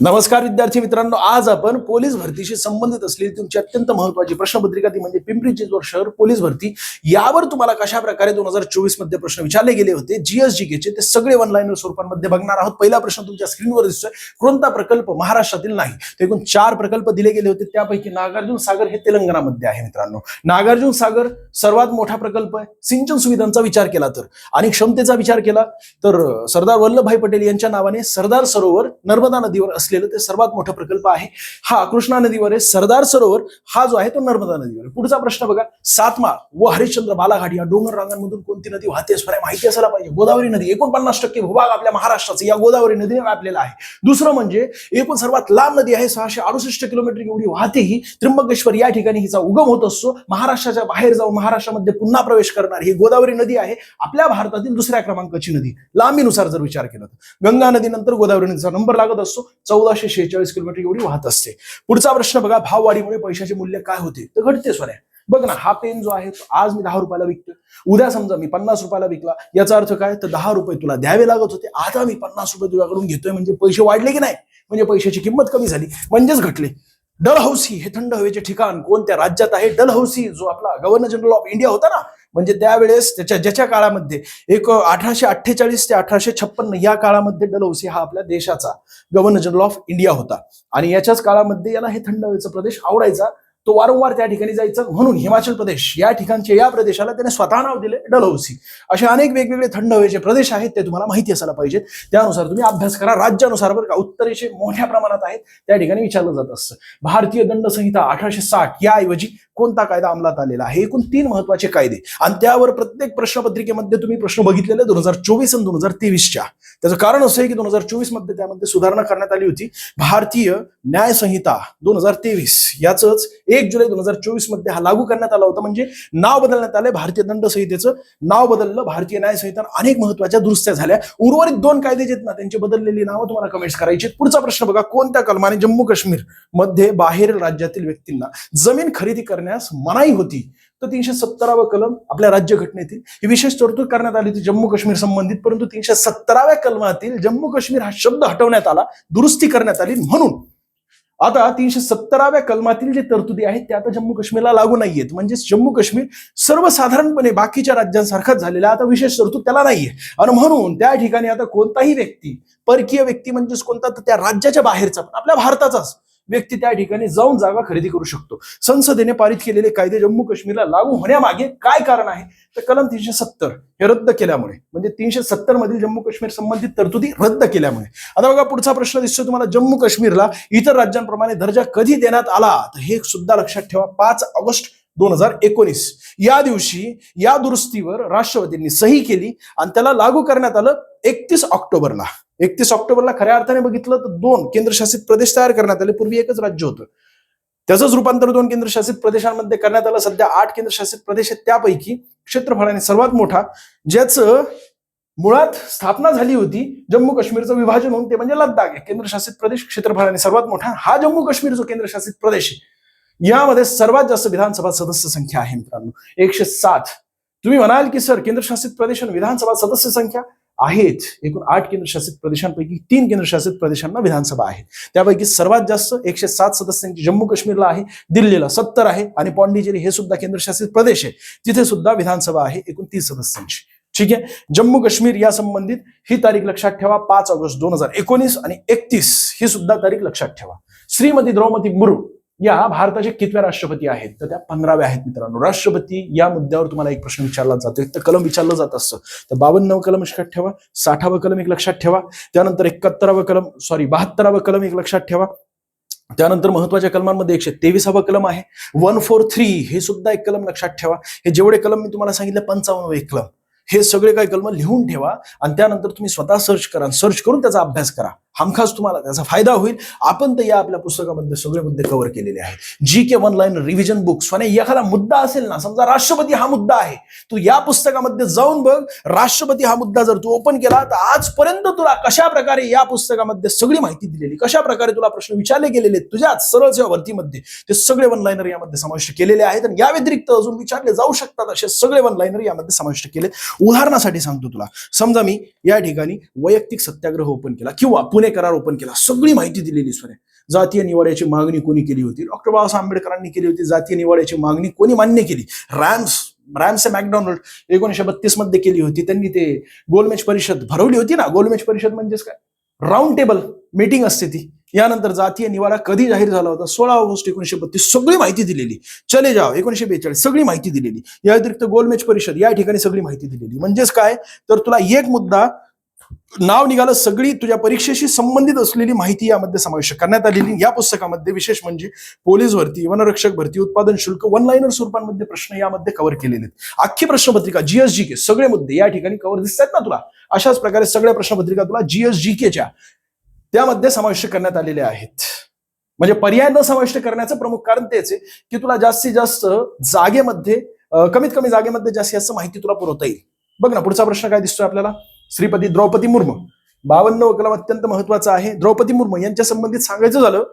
नमस्कार विद्यार्थी मित्रांनो आज आपण पोलीस भरतीशी संबंधित असलेली तुमची अत्यंत महत्वाची प्रश्नपत्रिका ती म्हणजे पिंपरी चिंचवड शहर पोलीस भरती. यावर तुम्हाला कशा प्रकारे दोन हजार चोवीसमध्ये प्रश्न विचारले गेले होते जीएसजी चे ते सगळे ऑनलाईन स्वरूपामध्ये बघणार आहोत. पहिला प्रश्न तुमच्या स्क्रीनवर दिसतोय. कोणता प्रकल्प महाराष्ट्रातील नाही? तर एकूण चार प्रकल्प दिले गेले होते. त्यापैकी नागार्जुन सागर हे तेलंगणामध्ये आहे मित्रांनो. नागार्जुन सागर सर्वात मोठा प्रकल्प आहे. सिंचन सुविधांचा विचार केला तर. आणि क्षमतेचा विचार केला तर सरदार वल्लभभाई पटेल यांच्या नावाने सरदार सरोवर नर्मदा नदीवर असलेलं ते सर्वात मोठं प्रकल्प आहे. हा कृष्णा नदीवर आहे. सरदार सरोवर हा जो आहे तो नर्मदा नदीवर आहे. पुढचा प्रश्न बघा. सातमा व हरिश्चंद्र बालाघाट या डोंगर रांगांमधून कोणती नदी वाहते स्वरा माहिती असायला पाहिजे. गोदावरी नदी एकोणपन्नास टक्के भूभाग आपल्या महाराष्ट्राचा या गोदावरी नदीने व्यापलेला आहे. दुसरं म्हणजे एकूण सर्वात लांब नदी आहे सहाशे अडुसष्ट किलोमीटर एवढी वाहते ही. त्र्यंबकेश्वर या ठिकाणी हिचा उगम होत असतो. महाराष्ट्राच्या बाहेर जाऊन महाराष्ट्रामध्ये पुन्हा प्रवेश करणार ही गोदावरी नदी आहे. आपल्या भारतातील दुसऱ्या क्रमांकाची नदी. लांबीनुसार जर विचार केला तर. गंगा नदीनंतर गोदावरी नदीचा नंबर लागत असतो. चौदाशे शेहेचाळीस किलोमीटर एवढी वाहत असते. पुढचा प्रश्न बघा भाववाढीमुळे पैशाचे मूल्य काय होते? तर घटते सोन्या. बघ ना हा पेन जो आहे तो आज मी दहा रुपयाला विकतोय. उद्या समजा मी पन्नास रुपयाला विकला याचा अर्थ काय? तर दहा रुपये तुला द्यावे लागत होते. आता मी पन्नास रुपये तुझ्याकडून घेतोय म्हणजे पैसे वाढले की नाही? म्हणजे पैशाची किंमत कमी झाली म्हणजेच घटले. डलहौसी हे थंड हवेचे ठिकाण कोणत्या राज्यात आहे? डलहौसी जो आपला गव्हर्नर जनरल ऑफ इंडिया होता ना म्हणजे त्यावेळेस त्याच्या ज्याच्या काळामध्ये एक अठराशे अठ्ठेचाळीस ते अठराशे छप्पन्न या काळामध्ये डलहौसी हा आपल्या देशाचा गव्हर्नर जनरल ऑफ इंडिया होता. आणि याच्याच काळामध्ये याला हे थंड हवेचा प्रदेश आवडायचा. तो वारंवार त्या ठिकाणी जायचा. म्हणून हिमाचल प्रदेश या ठिकाणचे या प्रदेशाला त्याने स्वतः नाव दिले डलहौसी असे अनेक वेगवेगळे थंड हवेचे प्रदेश आहेत ते तुम्हाला माहिती असायला पाहिजेत त्यानुसार तुम्ही अभ्यास करा. राज्यानुसार बरं का उत्तरेचे मोठ्या प्रमाणात आहेत त्या ठिकाणी विचारलं जात असतं. भारतीय दंड संहिता अठराशे साठ याऐवजी कोणता कायदा अंमलात आलेला आहे? एकूण तीन महत्त्वाचे कायदे. आणि त्यावर प्रत्येक प्रश्नपत्रिकेमध्ये तुम्ही प्रश्न बघितलेले दोन हजार चोवीस आणि दोन हजार तेवीसच्या. त्याचं कारण असं आहे की दोन हजार चोवीसमध्ये त्यामध्ये सुधारणा करण्यात आली होती. भारतीय न्याय संहिता दोन हजार तेवीस. याच एक जुलै दोन हजार चोवीसमध्ये हा लागू करण्यात आला होता. म्हणजे नाव बदलण्यात आलंय भारतीय दंड संहितेचं. नाव बदललं भारतीय न्याय संहिता अनेक महत्त्वाच्या दुरुस्त्या झाल्या. उर्वरित दोन कायदे जे आहेत ना त्यांची बदललेली नावं तुम्हाला कमेंट्स करायची पुढचा प्रश्न बघा कोणत्या कलमाने जम्मू काश्मीरमध्ये बाहेरील राज्यातील व्यक्तींना जमीन खरेदी करण्यास मनाई होती. तर तीनशे सत्तरावं कलम आपल्या राज्य घटनेतील ही विशेष तरतूद करण्यात आली होती जम्मू काश्मीर संबंधित परंतु तीनशे सत्तराव्या कलमातील जम्मू काश्मीर हा शब्द हटवण्यात आला दुरुस्ती करण्यात आली म्हणून. आता तीनशे सत्तराव्या कलमातील जे तरतुदी आहेत त्या आता जम्मू काश्मीरला लागू नाहीयेत. म्हणजेच जम्मू काश्मीर सर्वसाधारणपणे बाकीच्या राज्यांसारखाच झालेला आता विशेष तरतूद त्याला नाहीये. आणि म्हणून त्या ठिकाणी आता कोणताही व्यक्ती परकीय व्यक्ती म्हणजेच कोणता तर त्या राज्याच्या बाहेरचा पण आपल्या भारताचाच व्यक्ती त्या ठिकाणी जाऊन जागा खरेदी करू शकतो. संसदेने पारित केलेले कायदे जम्मू काश्मीरला लागू होण्यामागे काय कारण आहे? तर कलम तीनशे सत्तर हे रद्द केल्यामुळे म्हणजे तीनशे सत्तर मधील जम्मू काश्मीर संबंधित तरतुदी रद्द केल्यामुळे. आता बघा पुढचा प्रश्न दिसतो तुम्हाला. जम्मू काश्मीरला इतर राज्यांप्रमाणे दर्जा कधी देण्यात आला? तर हे सुद्धा लक्षात ठेवा. पाच ऑगस्ट दोन हजार एकोणीस. या दिवशी या दुरुस्तीवर राष्ट्रपतींनी सही केली आणि त्याला लागू करण्यात आलं एकतीस ऑक्टोबरला. एकतीस ऑक्टोबरला खऱ्या अर्थाने बघितलं तर दोन केंद्रशासित प्रदेश तयार करण्यात आले. पूर्वी एकच राज्य होतं. त्याचंच रूपांतर दोन केंद्रशासित प्रदेशांमध्ये करण्यात आलं. सध्या आठ केंद्रशासित प्रदेश आहेत त्यापैकी क्षेत्रफळाने सर्वात मोठा ज्याचं मुळात स्थापना झाली होती जम्मू काश्मीरचं विभाजन होऊन ते म्हणजे लद्दाख आहे. केंद्रशासित प्रदेश क्षेत्रफळाने सर्वात मोठा हा जम्मू काश्मीर जो केंद्रशासित प्रदेश आहे. यामध्ये सर्वात जास्त विधानसभा सदस्य संख्या आहे मित्रांनो. एकशे सात. तुम्ही म्हणाल की सर केंद्रशासित प्रदेश आणि विधानसभा सदस्य संख्या आहेत. एकूण आठ केंद्रशासित प्रदेशांपैकी तीन केंद्रशासित प्रदेशांना विधानसभा आहे. त्यापैकी सर्वात जास्त एकशे सात सदस्यांची जम्मू काश्मीरला आहे दिल्लीला सत्तर आहे आणि पॉंडिचेरी हे सुद्धा केंद्रशासित प्रदेश आहे. तिथे सुद्धा विधानसभा आहे एकूण तीस सदस्यांची. ठीक आहे? जम्मू काश्मीर या संबंधित ही तारीख लक्षात ठेवा पाच ऑगस्ट दोन हजार एकोणीस आणि एकतीस ही सुद्धा तारीख लक्षात ठेवा. श्रीमती द्रौपदी मुर्मू या भारताचे कितव्या राष्ट्रपती आहेत? तर त्या पंधराव्या आहेत मित्रांनो. राष्ट्रपती या मुद्द्यावर तुम्हाला एक प्रश्न विचारला जातो एक तर कलम विचारलं जात असतं. तर बावन्नवं कलम लक्षात ठेवा. साठावं कलम एक लक्षात ठेवा. त्यानंतर एकाहत्तरावं कलम सॉरी बहात्तरावं कलम एक लक्षात ठेवा. त्यानंतर महत्त्वाच्या कलमांमध्ये एकशे तेविसावं कलम आहे. वन फोर थ्री हे सुद्धा एक कलम लक्षात ठेवा. हे जेवढे कलम मी तुम्हाला सांगितलं पंचावन्न एक कलम. हे सगळे काही कलम लिहून ठेवा. आणि त्यानंतर तुम्ही स्वतः सर्च करा सर्च करून त्याचा अभ्यास करा. हमखास तुम्हाला त्याचा फायदा होईल. आपण तर या आपल्या पुस्तकामध्ये सगळे मुद्दे कव्हर केलेले आहेत. G K one line revision books आणि एखादा मुद्दा असेल ना समजा राष्ट्रपती हा मुद्दा आहे तू या पुस्तकामध्ये जाऊन बघ. राष्ट्रपती हा मुद्दा जर तू ओपन केला तर आजपर्यंत तुला कशा प्रकारे या पुस्तकामध्ये सगळी माहिती दिलेली कशा प्रकारे तुला प्रश्न विचारले गेलेले तुझ्या तुझ्याच सरळ सेवा भरतीमध्ये ते सगळे वन लाईनर यामध्ये समाविष्ट केलेले आहेत. आणि या व्यतिरिक्त अजून विचारले जाऊ शकतात असे सगळे वन लाईनर यामध्ये समाविष्ट केले. उदाहरणासाठी सांगतो तुला. समजा मी या ठिकाणी वैयक्तिक सत्याग्रह ओपन केला किंवा पुणे पुणे करार ओपन केला. सगळी माहिती दिलेली सोन्या जातीय निवाड्याची मागणी कोणी केली होती? डॉक्टर बाबासाहेब आंबेडकरांनी केली होती. जातीय निवाड्याची मागणी कोणी मान्य केली? रॅम्स रॅम्स मॅकडॉनल्ड एकोणीशे बत्तीसमध्ये केली होती. त्यांनी ते गोलमेज परिषद भरवली होती ना? गोलमेज परिषद म्हणजेच काय? राऊंड टेबल मीटिंग असते ती. यानंतर जातीय निवाडा कधी जाहीर झाला होता? सोळा ऑगस्ट एकोणीशे बत्तीस. सगळी माहिती दिलेली. चले जाव एकोणीशे बेचाळीस. सगळी माहिती दिलेली. या व्यतिरिक्त गोलमेज परिषद या ठिकाणी सगळी माहिती दिलेली. म्हणजेच काय? तर तुला एक मुद्दा नाव निघालं सगळी तुझ्या परीक्षेशी संबंधित असलेली माहिती यामध्ये समाविष्ट करण्यात आलेली. या पुस्तकामध्ये विशेष म्हणजे पोलीस भरती वनरक्षक भरती उत्पादन शुल्क वन लाईनर स्वरूपांमध्ये प्रश्न यामध्ये कव्हर केलेले आहेत. अख्खी प्रश्नपत्रिका जीएसजी के सगळे मुद्दे या ठिकाणी कव्हर दिसत आहेत ना तुला? अशाच प्रकारे सगळ्या प्रश्नपत्रिका तुला जीएसजी केच्या त्यामध्ये समाविष्ट करण्यात आलेल्या आहेत. म्हणजे पर्याय न समाविष्ट करण्याचं प्रमुख कारण तेच आहे की तुला जास्तीत जास्त जागेमध्ये कमीत कमी जागेमध्ये जास्तीत जास्त माहिती तुला पुरवता येईल. बघ ना पुढचा प्रश्न काय दिसतोय आपल्याला? श्रीपती द्रौपदी मुर्मू. बावन्न कलम अत्यंत महत्त्वाचा आहे. द्रौपदी मुर्मू यांच्या संबंधित सांगायचं झालं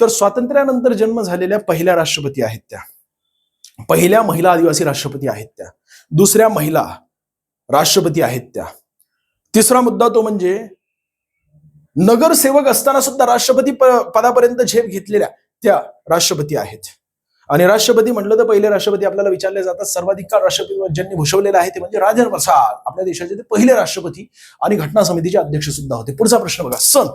तर स्वातंत्र्यानंतर जन्म झालेल्या पहिल्या राष्ट्रपती आहेत त्या. पहिल्या महिला आदिवासी राष्ट्रपती आहेत त्या. दुसऱ्या महिला राष्ट्रपती आहेत त्या. तिसरा मुद्दा तो म्हणजे नगरसेवक असताना सुद्धा राष्ट्रपती प- पदापर्यंत झेप घेतलेल्या त्या राष्ट्रपती आहेत. आणि राष्ट्रपती म्हटलं तर पहिले राष्ट्रपती आपल्याला विचारले जातात सर्वाधिक काळ राष्ट्रपती ज्यांनी भूषवलेलं आहे ते म्हणजे राजेंद्र प्रसाद आपल्या देशाचे ते पहिले राष्ट्रपती आणि घटना समितीचे अध्यक्ष सुद्धा होते. पुढचा प्रश्न बघा. सन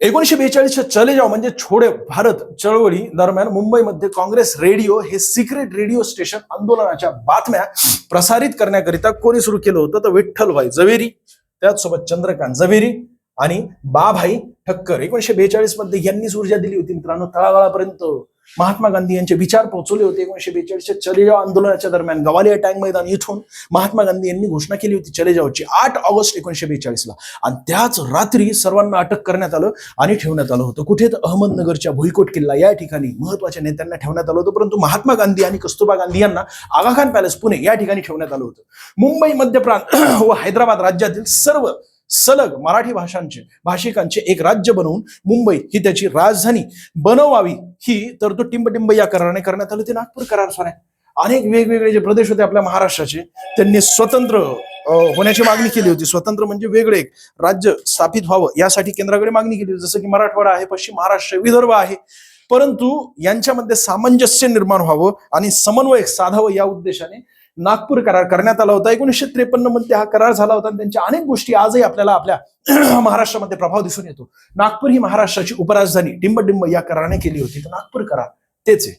एकोणीशे बेचाळीसच्या चले जाव म्हणजे छोडे भारत चळवळी दरम्यान मुंबईमध्ये काँग्रेस रेडिओ हे सिक्रेट रेडिओ स्टेशन आंदोलनाच्या बातम्या प्रसारित करण्याकरिता कोणी सुरू केलं होतं तर विठ्ठलभाई जवेरी त्याचसोबत चंद्रकांत जवेरी आणि बाभाई ठक्कर. एकोणीशे बेचाळीसमध्ये यांनीच ऊर्जा दिली होती मित्रांनो तळागाळापर्यंत. महात्मा गांधी यांचे विचार पोहोचवले होते एकोणीशे बेचाळीसच्या चलेजाव आंदोलनाच्या दरम्यान. गवालिया टँक मैदान इथून महात्मा गांधी यांनी घोषणा केली होती चलेजावची आठ ऑगस्ट एकोणीशे बेचाळीसला. आणि त्याच रात्री सर्वांना अटक करण्यात आलं आणि ठेवण्यात आलं होतं. कुठे तर अहमदनगरच्या भुईकोट किल्ला या ठिकाणी महत्त्वाच्या नेत्यांना ठेवण्यात आलं होतं. परंतु महात्मा गांधी आणि कस्तुरबा गांधी यांना आगाखान पॅलेस पुणे या ठिकाणी ठेवण्यात आलं होतं. मुंबई मध्य प्रांत व हैदराबाद राज्यातील सर्व सलग मराठी भाषांचे भाषिकांचे एक राज्य बनवून मुंबई ही त्याची राजधानी बनवावी ही तरतूद टिंबटिंब या कराराने करण्यात आली होती नागपूर करार सोन्या अनेक वेगवेगळे जे प्रदेश होते आपल्या महाराष्ट्राचे त्यांनी स्वतंत्र अं, होण्याची मागणी केली होती. स्वतंत्र म्हणजे वेगळे एक राज्य स्थापित व्हावं यासाठी केंद्राकडे मागणी केली होती. जसं की मराठवाडा आहे पश्चिम महाराष्ट्र विदर्भ आहे. परंतु यांच्यामध्ये सामंजस्य निर्माण व्हावं आणि समन्वय साधावं या उद्देशाने नागपूर करार करण्यात आला होता. एकोणीसशे त्रेपन्नमध्ये हा करार झाला होता आणि त्यांच्या अनेक गोष्टी आजही आपल्याला आपल्या महाराष्ट्रामध्ये प्रभाव दिसून येतो. नागपूर ही महाराष्ट्राची उपराजधानी टिंबटिंब या कराराने केली होती. तर नागपूर करार तेच आहे.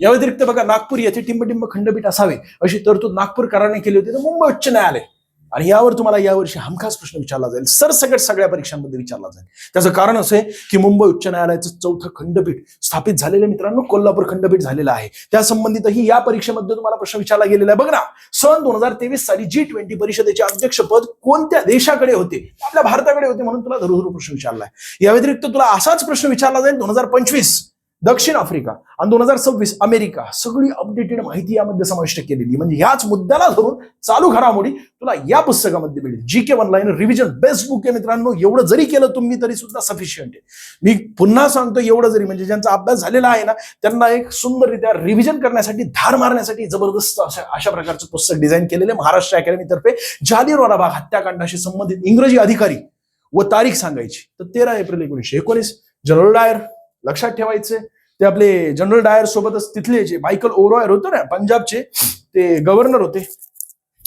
या व्यतिरिक्त बघा नागपूर येथे टिंबटिंब खंडपीठ असावे अशी तरतूद नागपूर कराराने केली होती. तर मुंबई उच्च न्यायालय आणि यावर तुम्हाला यावर्षी हमखास प्रश्न विचारला जाईल. सरसकट सगळ्या परीक्षांमध्ये विचारला जाईल. त्याचं कारण असं आहे की मुंबई उच्च न्यायालयाचं चौथं खंडपीठ स्थापित झालेलं मित्रांनो. कोल्हापूर खंडपीठ झालेलं आहे. त्या संबंधितही या परीक्षेमध्ये तुम्हाला प्रश्न विचारला गेलेला आहे. बघ ना सन दोन हजार तेवीस साली जी ट्वेंटी परिषदेचे अध्यक्षपद कोणत्या देशाकडे होते? आपल्या भारताकडे होते म्हणून तुला धरोधर प्रश्न विचारलाय या व्यतिरिक्त तुला असाच प्रश्न विचारला जाईल दोन हजार पंचवीस. दक्षिण आफ्रिका आणि दोन हजार सव्वीस अमेरिका सगळी अपडेटेड माहिती यामध्ये समाविष्ट केलेली. म्हणजे याच मुद्द्याला धरून चालू घडामोडी तुला या पुस्तकामध्ये मिळेल. G K one line revision best book आहे मित्रांनो. एवढं जरी केलं तुम्ही तरी सुद्धा सफिशियंट आहे. मी पुन्हा सांगतो एवढं जरी म्हणजे ज्यांचा अभ्यास झालेला आहे ना त्यांना एक सुंदररित्या रिव्हिजन करण्यासाठी धार मारण्यासाठी जबरदस्त अशा अशा प्रकारचं पुस्तक डिझाईन केलेले महाराष्ट्र अकॅडमीतर्फे जालियनवाला बाग हत्याकांडाशी संबंधित इंग्रजी अधिकारी व तारीख सांगायची. तर तेरा एप्रिल एकोणीसशे एकोणीस जनरल डायर. लक्षात ठेवायचे. ते आपले जनरल डायर सोबतच तिथले जे मायकल ओरॉयर होते ना पंजाबचे ते गव्हर्नर होते.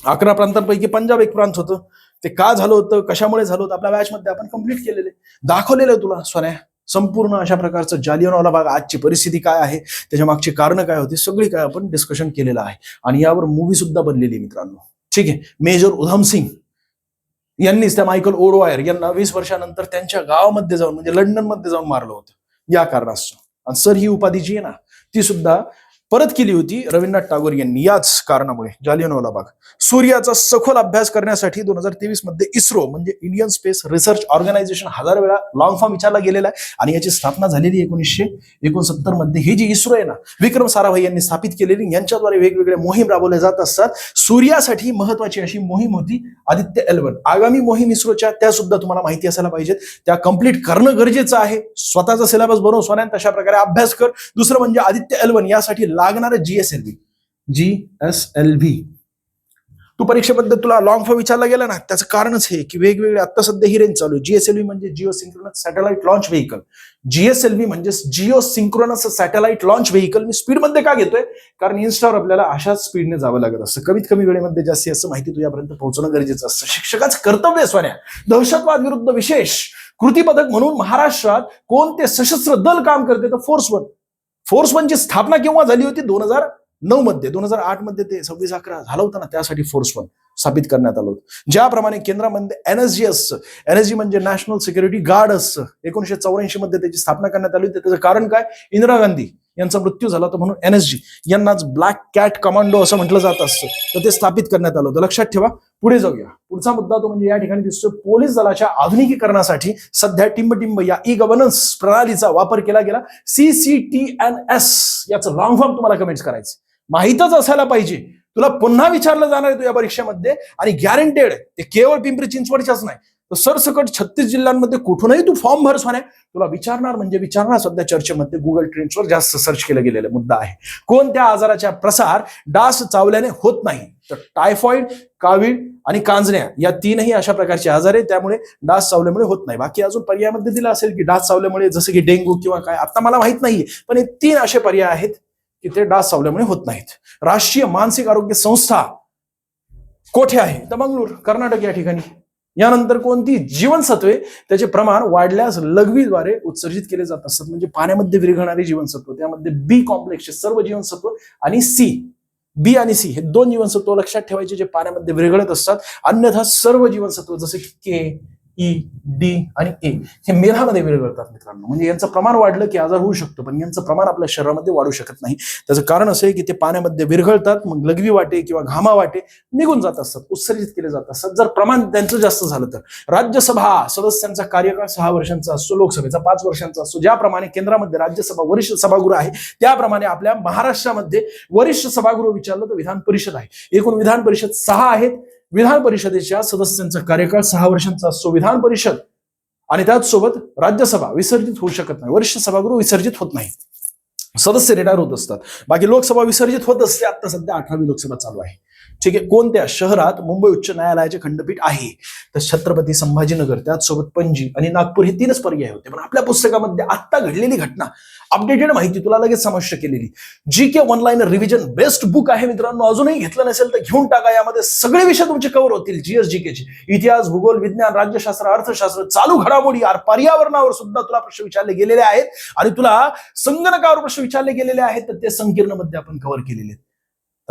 अकरा प्रांतांपैकी पंजाब एक प्रांत होतं. ते का झालं होतं कशामुळे झालं होतं आपल्या मॅच मध्ये आपण कंप्लीट केलेले. दाखवलेलं तुला सोन्या. संपूर्ण अशा प्रकारचं जालियनवाला बाग आजची परिस्थिती काय आहे त्याच्या मागची कारणं काय होती सगळी काय आपण डिस्कशन केलेलं आहे. आणि यावर मूवी सुद्धा बनलेली आहे मित्रांनो. ठीक आहे? मेजर उधम सिंग यांनीच त्या मायकल ओडवायर यांना वीस वर्षानंतर त्यांच्या गावामध्ये जाऊन म्हणजे लंडनमध्ये जाऊन मारलं होतं. या कारणास्तव. आणि सर ही उपाधी जी आहे ना ती सुद्धा परत केली होती. रवींद्रनाथ टागोर यांनी याच कारणामुळे जालियनवाला बाग. सूर्याचा सखोल अभ्यास करण्यासाठी दोन हजार तेवीसमध्ये इस्रो म्हणजे इंडियन स्पेस रिसर्च ऑर्गनायझेशन हजार वेळा लॉंग फॉर्म विचारला गेलेला आहे. आणि याची स्थापना झालेली एकोणीसशे एकोणसत्तरमध्ये. ही जी इस्रो आहे ना विक्रम साराभाई यांनी स्थापित केलेली. यांच्याद्वारे वेगवेगळ्या मोहीम राबवल्या जात असतात. सूर्यासाठी महत्वाची अशी मोहीम होती आदित्य एलवन. आगामी मोहीम इस्रोच्या त्या सुद्धा तुम्हाला माहिती असायला पाहिजेत. त्या कंप्लीट करणं गरजेचं आहे. स्वतःचा सिलेबस बनवून सोन्यात तशा प्रकारे अभ्यास कर. दुसरं म्हणजे आदित्य एलवन यासाठी लागणार GSLV GSLV G S L V तू परीक्षेबद्दल तुला लॉंग फॉर्म विचारला गेला ना त्याचं कारणच हे की वेगवेगळे आता सध्या ही रेंज चालू आहे. जीएसएलव्ही म्हणजे geosynchronous satellite launch vehicle GSLV म्हणजे Jio synchronous satellite launch vehicle मी स्पीडमध्ये का घेतोय? कारण इन्स्टावर आपल्याला अशाच स्पीडने जावं लागत असतं. कमीत कमी वेळेमध्ये जास्ती असं माहिती तुझ्यापर्यंत पोहोचणं गरजेचं असतं. शिक्षकाच कर्तव्य आहे सोन्या. दहशतवाद विरुद्ध विशेष कृती पथक म्हणून महाराष्ट्रात कोणते सशस्त्र दल काम करते तर फोर्स वन फोर्स वनची स्थापना केव्हा झाली होती? दोन हजार नऊ मध्ये. दोन हजार आठमध्ये ते सव्वीस अकरा झालं होतं ना त्यासाठी फोर्स वन स्थापित करण्यात आलं होतं. ज्याप्रमाणे केंद्रामध्ये एनएसजी असतं एनएसजी म्हणजे नॅशनल सिक्युरिटी गार्ड असतं एकोणीशे चौऱ्याऐंशी मध्ये त्याची स्थापना करण्यात आली होती. त्याचं कारण काय? इंदिरा गांधी. यांचा मृत्यू झाला होता म्हणून एनएसजी यांनाच ब्लॅक कॅट कमांडो असं म्हटलं जात असतं. तर ते स्थापित करण्यात आलं होतं. लक्षात ठेवा पुढे जाऊया. पुढचा मुद्दा तो म्हणजे या ठिकाणी दिसतो पोलीस दलाच्या आधुनिकीकरणासाठी सध्या टिंबटिंब या ई गव्हर्नन्स प्रणालीचा वापर केला गेला. सीसीटीएनएस याचं लॉंग फॉर्म तुम्हाला कमेंट्स करायचं. माहीतच असायला पाहिजे. तुला पुन्हा विचारलं जाणार आहे तुझ्या परीक्षेमध्ये आणि गॅरंटेड ते केवळ पिंपरी चिंचवडच्याच नाही. तर सरसकट छत्तीस जिल्ह्यांमध्ये कुठूनही तू फॉर्म भर म्हणे तुला विचारणार म्हणजे विचारणार. सध्या चर्चेमध्ये गुगल ट्रेंड्सवर जास्त सर्च केलं गेलेला मुद्दा आहे. कोणत्या आजाराचा प्रसार डास चावल्याने होत नाही? तर टायफॉइड कावीळ आणि कांजण्या या तीनही अशा प्रकारचे आजार आहेत. त्यामुळे डास चावल्यामुळे होत नाही. बाकी अजून पर्यायामध्ये दिला असेल की डास चावल्यामुळे जसं की डेंग्यू किंवा काय आता मला माहीत नाहीये. पण हे तीन असे पर्याय आहेत की ते डास चावल्यामुळे होत नाहीत. राष्ट्रीय मानसिक आरोग्य संस्था कोठे आहे? तर मंगळूर कर्नाटक या ठिकाणी. यानंतर कोणती? जीवनसत्वे. त्याचे प्रमाण वाढल्यास लघवीद्वारे उत्सर्जित केले जात असतात म्हणजे पाण्यामध्ये विरघळणारी जीवनसत्व. त्यामध्ये बी कॉम्प्लेक्सचे सर्व जीवनसत्व आणि सी बी आणि सी हे दोन जीवनसत्व लक्षात ठेवायचे जे पाण्यामध्ये विरघळत असतात. अन्यथा सर्व जीवनसत्व जसे की के E, ई डी आणि ए हे मेधामध्ये विरघळतात मित्रांनो. म्हणजे यांचं प्रमाण वाढलं की आजार होऊ शकतो पण यांचं प्रमाण आपल्या शरीरामध्ये वाढू शकत नाही. त्याचं कारण असं आहे की ते पाण्यामध्ये विरघळतात मग लघवी वाटे किंवा घामा वाटे निघून जात असतात उत्सर्जित केले जात असतात. जर प्रमाण त्यांचं जास्त झालं तर. राज्यसभा सदस्यांचा कार्यकाळ सहा वर्षांचा असतो लोकसभेचा पाच वर्षांचा असतो. ज्याप्रमाणे केंद्रामध्ये राज्यसभा वरिष्ठ सभागृह आहे त्याप्रमाणे आपल्या महाराष्ट्रामध्ये वरिष्ठ सभागृह विचारलं तर विधान परिषद आहे. एकूण विधान परिषद सहा आहेत. विधान परिषदेच्या सदस्यांचा कार्यकाळ सहा वर्षांचा असतो. विधान परिषद आणि त्याचसोबत राज्यसभा विसर्जित होऊ शकत नाही. वरिष्ठ सभागृह विसर्जित होत नाही. सदस्य रिटायर होत असतात. बाकी लोकसभा विसर्जित होत असते. आता सध्या अठरावी लोकसभा चालू आहे. ठीक आहे? कोणत्या शहरात मुंबई उच्च न्यायालयाचे खंडपीठ आहे? तर छत्रपती संभाजीनगर त्याचसोबत पणजी आणि नागपूर हे तीनच पर्याय होते. पण आपल्या पुस्तकामध्ये आत्ता घडलेली घटना अपडेटेड माहिती तुला लगेच समाविष्ट केलेली. G K one revision best book आहे मित्रांनो. अजूनही घेतलं नसेल तर घेऊन टाका. यामध्ये सगळे विषय तुमचे कव्हर होतील. जीएस जी केचे इतिहास भूगोल विज्ञान राज्यशास्त्र अर्थशास्त्र चालू घडामोडी आर पर्यावरणावर सुद्धा तुला प्रश्न विचारले गेलेले आहेत. आणि तुला संगणकावर प्रश्न विचारले गेलेले आहेत. तर ते संकीर्णमध्ये आपण कव्हर केलेले आहेत.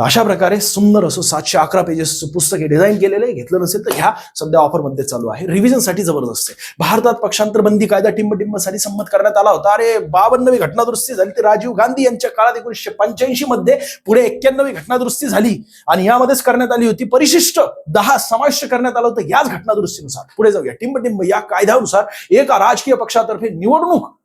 अशा प्रकारे सुंदर असं सातशे अकरा पेजेसचं पुस्तक हे डिझाईन केलेलं आहे. घेतलं नसेल तर ह्या सध्या ऑफरमध्ये चालू आहे. रिव्हिजनसाठी जबरदस्त आहे. भारतात पक्षांतर बंदी कायदा टिंबटिंबसाठी संमत करण्यात आला होता. अरे बावन्नवी घटनादुरुस्ती झाली. ती राजीव गांधी यांच्या काळात एकोणीसशे पंच्याऐंशी मध्ये पुढे एक्क्याण्णवी घटनादुरुस्ती झाली. आणि यामध्येच करण्यात आली होती. परिशिष्ट दहा समाविष्ट करण्यात आलं होतं याच घटनादुरुस्तीनुसार. पुढे जाऊया. टिंबटिंब या कायद्यानुसार एका राजकीय पक्षातर्फे निवडणूक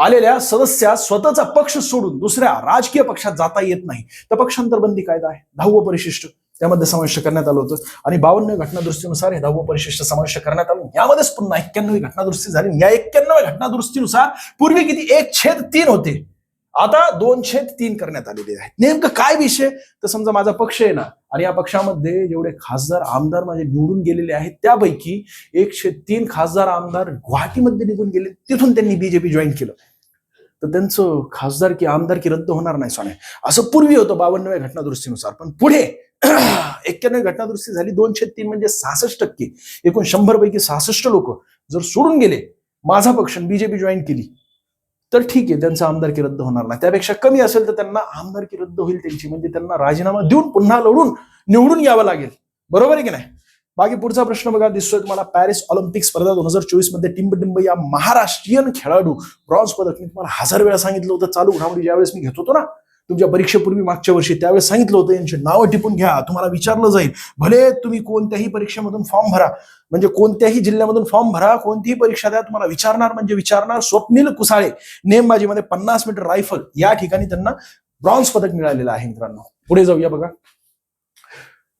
आलेल्या सदस्यास स्वतःचा पक्ष सोडून दुसऱ्या राजकीय पक्षात जाता येत नाही. तर पक्षांतर बंदी कायदा आहे. दहावं परिशिष्ट त्यामध्ये समाविष्ट करण्यात आलं होतं. आणि बावन्न घटनादुरुस्तीनुसार हे दहावं परिशिष्ट समाविष्ट करण्यात आलं. यामध्येच पुन्हा एक्क्याण्णवी घटनादुरुस्ती झाली. या एक्क्याण्णव घटनादुरुस्तीनुसार पूर्वी किती? एक छेद तीन होते. आता दोन छेद तीन करण्यात आलेले आहेत. नेमकं काय विषय? तर समजा माझा पक्ष आहे ना आणि या पक्षामध्ये जेवढे खासदार आमदार माझे निवडून गेलेले आहेत त्यापैकी एकशे तीन खासदार आमदार गुवाहाटीमध्ये निघून गेले तिथून त्यांनी बीजेपी जॉईन केलं. तर त्यांचं खासदार की आमदार की रद्द होणार नाही सोने. असं पूर्वी होतं बावन्नव्या घटनादुरुस्तीनुसार. पण पुढे एक्क्याण्णव घटनादुरुस्ती झाली दोनशे तीन म्हणजे सहासष्ट टक्के. एकूण शंभर पैकी सहासष्ट लोक जर सोडून गेले माझा पक्ष बीजेपी जॉईन केली तर ठीक आहे त्यांचा आमदारकी रद्द होणार नाही. त्यापेक्षा कमी असेल तर त्यांना आमदारकी रद्द होईल त्यांची. म्हणजे त्यांना राजीनामा देऊन पुन्हा लढून निवडून यावं लागेल. बरोबर आहे की नाही? बाकी पुढचा प्रश्न बघा दिसतोय तुम्हाला पॅरिस ऑलिम्पिक स्पर्धा दोन हजार चोवीसमध्ये टिंबटिंब या महाराष्ट्रीयन खेळाडू ब्रॉन्झ पदक. मी तुम्हाला हजार वेळा सांगितलं होतं चालू घडामोडी ज्यावेळेस मी घेत होतो ना तुमच्या परीक्षेपूर्वी मागच्या वर्षी त्यावेळेस सांगितलं होतं यांची नावं टिपून घ्या तुम्हाला विचारलं जाईल. भले तुम्ही कोणत्याही परीक्षेमधून फॉर्म भरा म्हणजे कोणत्याही जिल्ह्यामधून फॉर्म भरा कोणतीही परीक्षा द्या तुम्हाला विचारणार म्हणजे विचारणार स्वप्नील कुसाळे नेमबाजीमध्ये पन्नास मीटर रायफल या ठिकाणी त्यांना ब्रॉन्झ पदक मिळालेलं आहे मित्रांनो. पुढे जाऊया बघा.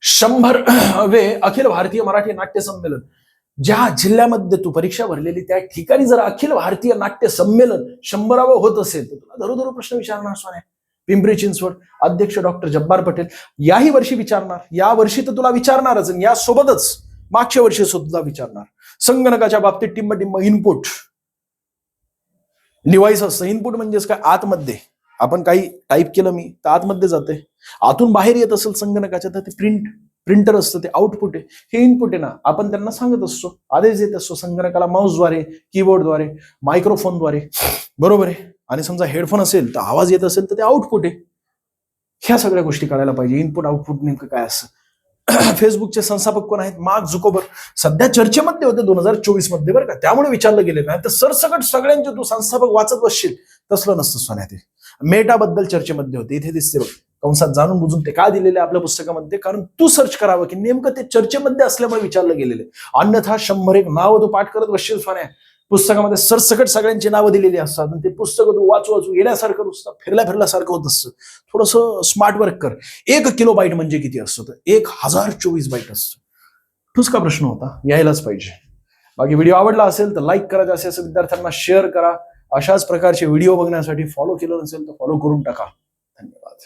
शंभर वे अखिल भारतीय मराठी नाट्य संमेलन. ज्या जिल्ह्यामध्ये तू परीक्षा भरलेली त्या ठिकाणी जर अखिल भारतीय नाट्य संमेलन शंभरावं होत असेल तर तुला धरोधरो प्रश्न विचारणार सोन्या. पिंपरी चिंचवड अध्यक्ष डॉक्टर जब्बार पटेल. याही वर्षी विचारणार या वर्षी तर तुला विचारणारच यासोबतच मागच्या वर्षी सुद्धा विचारणार. संगणकाच्या बाबतीत टिंब टिंब इनपुट डिव्हाइस असतं इनपुट म्हणजेच काय? आतमध्ये. आपण काही टाईप केलं मी तर आतमध्ये जाते आतून बाहेर येत असेल संगणकाच्या तर ते प्रिंट प्रिंटर असतं ते आउटपुट आहे. हे इनपुट आहे ना आपण त्यांना सांगत असतो. आदेश देत असतो संगणकाला माऊसद्वारे कीबोर्डद्वारे मायक्रोफोनद्वारे बरोबर आहे? आणि समजा हेडफोन असेल तर आवाज येत असेल तर ते आउटपुट आहे. ह्या सगळ्या गोष्टी कळायला पाहिजे. इनपुट आउटपुट नेमकं काय असं? फेसबुकचे संस्थापक कोण आहेत? मार्क झुकोबर सध्या चर्चेमध्ये होते दोन हजार चोवीसमध्ये बरं का. त्यामुळे विचारलं गेलं नाही तर सरसकट सगळ्यांचे तू संस्थापक वाचत बसशील. तसलं नसतं सोन्या ते मेटाबद्दल चर्चेमध्ये होते. इथे दिसते बघ. कंसात जाणून बुजून ते का दिलेले आपल्या पुस्तकामध्ये? कारण तू सर्च करावं की नेमकं ते चर्चेमध्ये असल्यामुळे विचारलं गेलेले अन्यथा शंभर एक नाव तू पाठ करत बसशील सोन्या. पुस्तकामध्ये सरसकट सगळ्यांची नावं दिलेली असतात. आणि ते पुस्तक तू वाचू वाचू येण्यासारखं नुसतं फिरल्या फिरल्यासारखं होत असतं. थोडंसं स्मार्ट वर्क कर. एक किलो बाईट म्हणजे किती असतं? तर एक हजार चोवीस बाईट असतं. ठुसका प्रश्न होता. यायलाच पाहिजे. बाकी व्हिडिओ आवडला असेल तर लाईक करा असेल विद्यार्थ्यांना शेअर करा. अशाच प्रकारचे व्हिडिओ बघण्यासाठी फॉलो केलं नसेल तर फॉलो करून टाका. धन्यवाद.